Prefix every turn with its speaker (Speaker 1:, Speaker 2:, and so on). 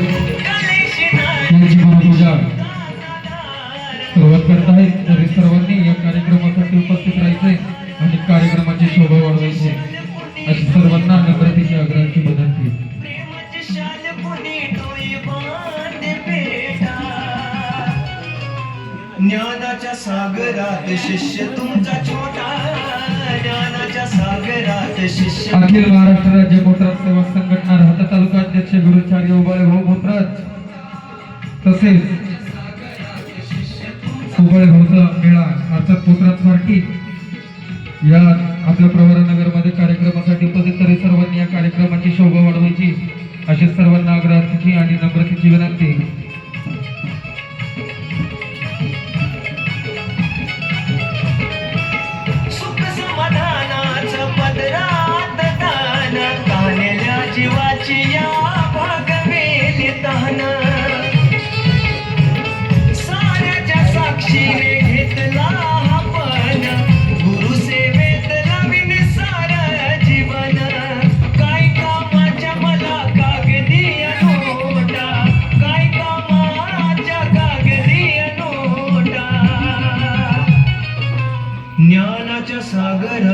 Speaker 1: यांची गुरुपूजा सुरुवात करत आहे तरी सर्वांनी या कार्यक्रमासाठी उपस्थित राहायचे आणि कार्यक्रमाची शोभा वाढवायची अशी सर्वांना नम्रतेची आग्रहाची विनंती
Speaker 2: ज्ञानाच्या सागरात शिष्य तुमचा छोटा
Speaker 1: अखिल महाराष्ट्र राज्य मोटरात सेवा संघटना राहता तालुका अध्यक्ष गुरुचार्य उबाळे हो भाऊ मोटराज तसेच उबाळे भाऊचा मेळा अर्थात मोटराज पार्टी या आपल्या प्रवरानगरमध्ये कार्यक्रमासाठी उपस्थित तरी सर्वांनी या कार्यक्रमाची शोभा वाढवायची. अशी सर्वांना आग्रहाची आणि सागरा